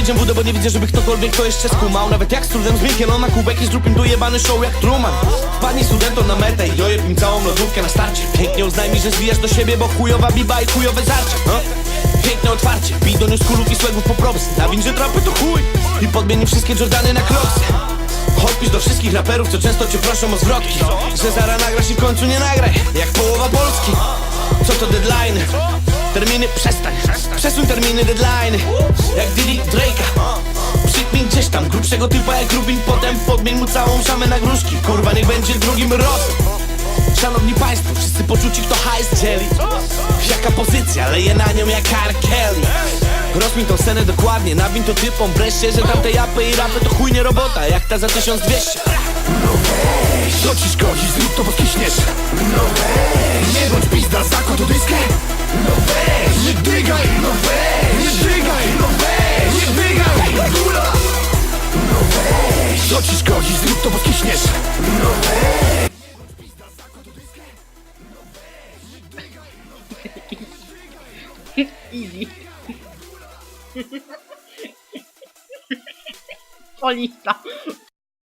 page'em wódę, bo nie widzę, żeby ktokolwiek to jeszcze skumał. Nawet jak z trudem zmięknie on na kubek i zrób im tu jebany show jak Truman. Wpadnij studentom na metę i dojeb im całą lodówkę na starcie. Pięknie uznaj że zwijasz do siebie, bo chujowa biba i chujowe zarcie no? Piękne otwarcie, bij do newskulów i swegów po propsy Nawin, że trapy to chuj. I podmieni wszystkie Jordany na kroksy Odpisz do wszystkich raperów, co często cię proszą o zwrotki. Że zara nagrasz i w końcu nie nagraj, jak połowa Polski. Co to deadline? Terminy przestań, przesuń terminy deadline Jak Diddy Drake'a. Przypnij gdzieś tam grubszego typa jak Rubin Potem podmień mu całą szamę na gruszki. Kurwa niech będzie drugim rosem Szanowni Państwo, wszyscy poczuci kto hajs dzieli. Jaka pozycja, leje na nią jak R. Kelly. Rozmiń tą scenę dokładnie, nawin to typom. Wreszcie, że tamte japy i rapy to chuj nie robota Jak ta za 1200 Co ci szkodzi, zrób to, bo skiśniesz No weź Nie bądź pizda, zakład tu dyskę No weź Nie dygaj, no weź szkodzi, zrób to, bo skiśniesz No weź Easy. Solista.